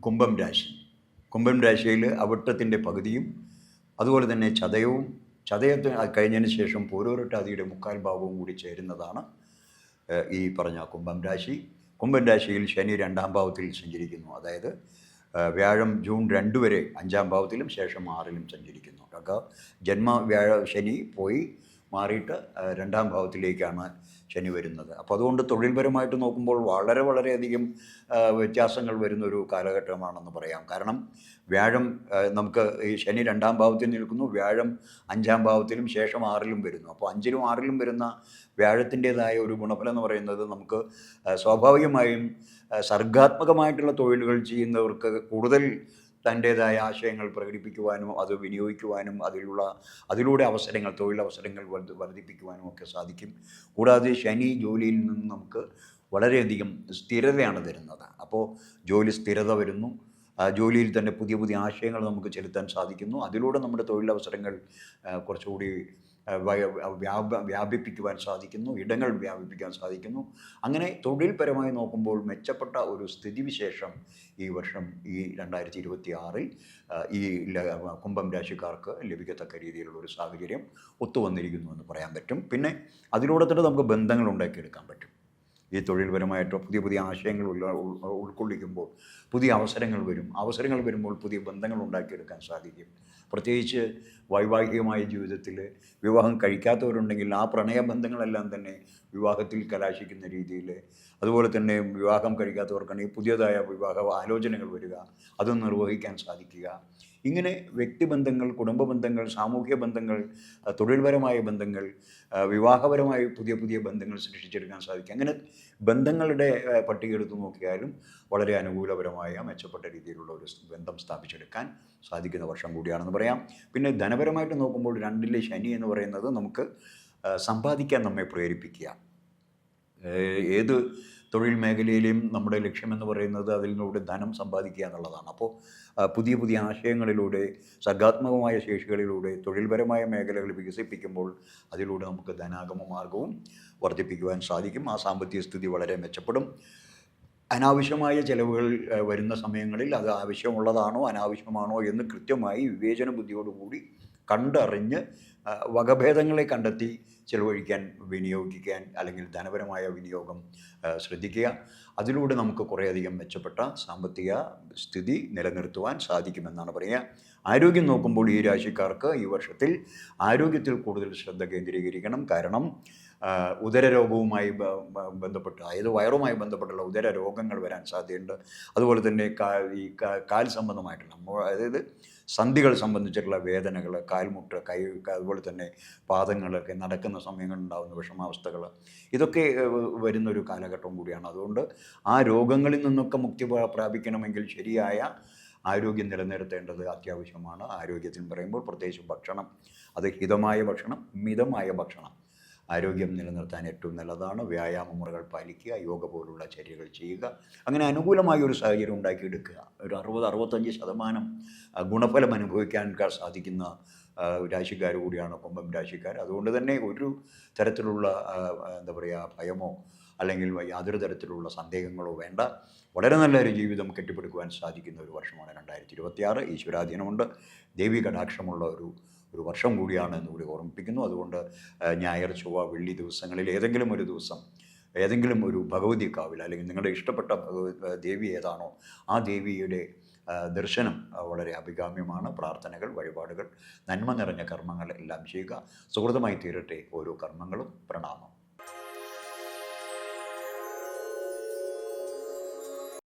കുംഭം രാശി. കുംഭം രാശിയിൽ അവിട്ടത്തിന്റെ പകുതിയും അതുപോലെ തന്നെ ചതയവും ചതയത്തിന് കഴിഞ്ഞതിന് ശേഷം പൂരോരട്ടാതിയുടെ മുക്കാൽ ഭാഗവും കൂടി ചേരുന്നതാണ് ഈ പറഞ്ഞ കുംഭം രാശി. കുംഭം രാശിയിൽ ശനി രണ്ടാം ഭാവത്തിൽ സഞ്ചരിക്കുന്നു. അതായത് വ്യാഴം ജൂൺ രണ്ട് വരെ അഞ്ചാം ഭാവത്തിലും ശേഷം ആറിലും സഞ്ചരിക്കുന്നു. ഒക്കെ ജന്മ വ്യാഴ ശനി പോയി മാറിയിട്ട് രണ്ടാം ഭാവത്തിലേക്കാണ് ശനി വരുന്നത്. അപ്പോൾ അതുകൊണ്ട് തൊഴിൽപരമായിട്ട് നോക്കുമ്പോൾ വളരെ വളരെയധികം വ്യത്യാസങ്ങൾ വരുന്നൊരു കാലഘട്ടമാണെന്ന് പറയാം. കാരണം വ്യാഴം നമുക്ക് ഈ ശനി രണ്ടാം ഭാവത്തിൽ നിൽക്കുന്നു വ്യാഴം അഞ്ചാം ഭാവത്തിലും ശേഷം ആറിലും വരുന്നു. അപ്പോൾ അഞ്ചിലും ആറിലും വരുന്ന വ്യാഴത്തിന്റേതായ ഒരു ഗുണഫലം എന്ന് പറയുന്നത് നമുക്ക് സ്വാഭാവികമായും സർഗാത്മകമായിട്ടുള്ള തൊഴിലുകൾ ചെയ്യുന്നവർക്ക് കൂടുതൽ തന്റേതായ ആശയങ്ങൾ പ്രകടിപ്പിക്കുവാനും അത് വിനിയോഗിക്കുവാനും അതിലുള്ള അതിലൂടെ അവസരങ്ങൾ തൊഴിലവസരങ്ങൾ വർദ്ധ വർദ്ധിപ്പിക്കുവാനും ഒക്കെ സാധിക്കും. കൂടാതെ ശനി ജോലിയിൽ നിന്ന് നമുക്ക് വളരെയധികം സ്ഥിരതയാണ് തരുന്നത്. അപ്പോൾ ജോലി സ്ഥിരത വരുന്നു. ജോലിയിൽ തന്നെ പുതിയ പുതിയ ആശയങ്ങൾ നമുക്ക് ചെലുത്താൻ സാധിക്കുന്നു. അതിലൂടെ നമ്മുടെ തൊഴിലവസരങ്ങൾ കുറച്ചുകൂടി വ്യാപിപ്പിക്കുവാൻ സാധിക്കുന്നു ഇടങ്ങൾ വ്യാപിപ്പിക്കാൻ സാധിക്കുന്നു. അങ്ങനെ തൊഴിൽപരമായി നോക്കുമ്പോൾ മെച്ചപ്പെട്ട ഒരു സ്ഥിതിവിശേഷം ഈ വർഷം ഈ രണ്ടായിരത്തി ഇരുപത്തി ആറിൽ ഈ കുംഭം രാശിക്കാർക്ക് ലഭിക്കത്തക്ക രീതിയിലുള്ള ഒരു സാഹചര്യം ഒത്തുവന്നിരിക്കുന്നു എന്ന് പറയാൻ പറ്റും. പിന്നെ അതിലൂടെ തന്നെ നമുക്ക് ബന്ധങ്ങൾ ഉണ്ടാക്കിയെടുക്കാൻ പറ്റും. ഈ തൊഴിൽപരമായിട്ടോ പുതിയ പുതിയ ആശയങ്ങൾ ഉൾക്കൊള്ളിക്കുമ്പോൾ പുതിയ അവസരങ്ങൾ വരും. അവസരങ്ങൾ വരുമ്പോൾ പുതിയ ബന്ധങ്ങൾ ഉണ്ടാക്കിയെടുക്കാൻ സാധിക്കും. പ്രത്യേകിച്ച് വൈവാഹികമായ ജീവിതത്തിൽ വിവാഹം കഴിക്കാത്തവരുണ്ടെങ്കിൽ ആ പ്രണയബന്ധങ്ങളെല്ലാം തന്നെ വിവാഹത്തിൽ കലാശിക്കുന്ന രീതിയിൽ. അതുപോലെ തന്നെ വിവാഹം കഴിക്കാത്തവർക്കാണെങ്കിൽ പുതിയതായ വിവാഹ ആലോചനകൾ വരിക അത് നിർവഹിക്കാൻ സാധിക്കുക. ഇങ്ങനെ വ്യക്തിബന്ധങ്ങൾ കുടുംബ ബന്ധങ്ങൾ സാമൂഹ്യ ബന്ധങ്ങൾ തൊഴിൽപരമായ ബന്ധങ്ങൾ വിവാഹപരമായ പുതിയ പുതിയ ബന്ധങ്ങൾ സൃഷ്ടിച്ചെടുക്കാൻ സാധിക്കും അങ്ങനെ ബന്ധങ്ങളുടെ പട്ടിക എടുത്തു നോക്കിയാലും വളരെ അനുകൂലപരമായ മെച്ചപ്പെട്ട രീതിയിലുള്ള ഒരു ബന്ധം സ്ഥാപിച്ചെടുക്കാൻ സാധിക്കുന്ന വർഷം കൂടിയാണെന്ന് പറയാം. പിന്നെ ധനപരമായിട്ട് നോക്കുമ്പോൾ രണ്ടിലെ ശനി എന്ന് പറയുന്നത് നമുക്ക് സമ്പാദിക്കാൻ നമ്മെ പ്രേരിപ്പിക്കുക. ഏത് തൊഴിൽ മേഖലയിലെയും നമ്മുടെ ലക്ഷ്യമെന്ന് പറയുന്നത് അതിലൂടെ ധനം സമ്പാദിക്കുക എന്നുള്ളതാണ്. അപ്പോൾ പുതിയ പുതിയ ആശയങ്ങളിലൂടെ സർഗാത്മകമായ ശേഷികളിലൂടെ തൊഴിൽപരമായ മേഖലകൾ വികസിപ്പിക്കുമ്പോൾ അതിലൂടെ നമുക്ക് ധനാഗമ മാർഗവും വർദ്ധിപ്പിക്കുവാൻ സാധിക്കും. ആ സാമ്പത്തിക സ്ഥിതി വളരെ മെച്ചപ്പെടും. അനാവശ്യമായ ചിലവുകൾ വരുന്ന സമയങ്ങളിൽ അത് ആവശ്യമുള്ളതാണോ അനാവശ്യമാണോ എന്ന് കൃത്യമായി വിവേചന ബുദ്ധിയോടുകൂടി കണ്ടറിഞ്ഞ് വകഭേദങ്ങളെ കണ്ടെത്തി ചിലവഴിക്കാൻ വിനിയോഗിക്കാൻ അല്ലെങ്കിൽ ധനപരമായ വിനിയോഗം ശ്രദ്ധിക്കുക. അതിലൂടെ നമുക്ക് കുറേയധികം മെച്ചപ്പെട്ട സാമ്പത്തിക സ്ഥിതി നിലനിർത്തുവാൻ സാധിക്കുമെന്നാണ് പറയുക. ആരോഗ്യം നോക്കുമ്പോൾ ഈ രാശിക്കാർക്ക് ഈ വർഷത്തിൽ ആരോഗ്യത്തിൽ കൂടുതൽ ശ്രദ്ധ കേന്ദ്രീകരിക്കണം. കാരണം ഉദരരോഗവുമായി ബന്ധപ്പെട്ട് അതായത് വയറുമായി ബന്ധപ്പെട്ടുള്ള ഉദര രോഗങ്ങൾ വരാൻ സാധ്യതയുണ്ട്. അതുപോലെ തന്നെ കാ ഈ കാൽ സംബന്ധമായിട്ടുള്ള അതായത് സന്ധികൾ സംബന്ധിച്ചിട്ടുള്ള വേദനകൾ കാൽമുട്ട് കൈ അതുപോലെ തന്നെ പാദങ്ങളൊക്കെ നടക്കുന്ന സമയങ്ങളുണ്ടാകുന്ന വിഷമാവസ്ഥകൾ ഇതൊക്കെ വരുന്നൊരു കാലഘട്ടം കൂടിയാണ്. അതുകൊണ്ട് ആ രോഗങ്ങളിൽ നിന്നൊക്കെ മുക്തി പ്രാപിക്കണമെങ്കിൽ ശരിയായ ആരോഗ്യം നിലനിർത്തേണ്ടത് അത്യാവശ്യമാണ്. ആരോഗ്യത്തിന് പറയുമ്പോൾ പ്രത്യേകിച്ച് ഭക്ഷണം അത് ഹിതമായ ഭക്ഷണം മിതമായ ഭക്ഷണം. ആരോഗ്യം നിലനിർത്താൻ ഏറ്റവും നല്ലതാണ്. വ്യായാമ മുറകൾ പാലിക്കുക യോഗ പോലുള്ള ചര്യകൾ ചെയ്യുക. അങ്ങനെ അനുകൂലമായ ഒരു സാഹചര്യം ഉണ്ടാക്കിയെടുക്കുക. ഒരു അറുപത് അറുപത്തഞ്ച് ശതമാനം ഗുണഫലം അനുഭവിക്കാൻ സാധിക്കുന്ന രാശിക്കാർ കൂടിയാണ് കുംഭം രാശിക്കാർ. അതുകൊണ്ട് തന്നെ ഒരു തരത്തിലുള്ള എന്താ പറയുക ഭയമോ അല്ലെങ്കിൽ യാതൊരു തരത്തിലുള്ള സന്ദേഹങ്ങളോ വേണ്ട. വളരെ നല്ലൊരു ജീവിതം കെട്ടിപ്പടുക്കുവാൻ സാധിക്കുന്ന ഒരു വർഷമാണ് രണ്ടായിരത്തി ഇരുപത്തിയാറ് ഈശ്വരാധീനമുണ്ട്. ദേവി കടാക്ഷമുള്ള ഒരു ഒരു വർഷം കൂടിയാണ് എന്ന് കൂടി ഓർമ്മിപ്പിക്കുന്നു. അതുകൊണ്ട് ഞായർ ചൊവ്വ വെള്ളി ദിവസങ്ങളിൽ ഏതെങ്കിലും ഒരു ദിവസം ഏതെങ്കിലും ഒരു ഭഗവതി കാവിൽ അല്ലെങ്കിൽ നിങ്ങളുടെ ഇഷ്ടപ്പെട്ട ദേവി ഏതാണോ ആ ദേവിയുടെ ദർശനം വളരെ അഭികാമ്യമാണ്. പ്രാർത്ഥനകൾ വഴിപാടുകൾ നന്മ നിറഞ്ഞ കർമ്മങ്ങൾ എല്ലാം ചെയ്യുക. സുഹൃതമായി തീരട്ടെ ഓരോ കർമ്മങ്ങളും പ്രണാമം.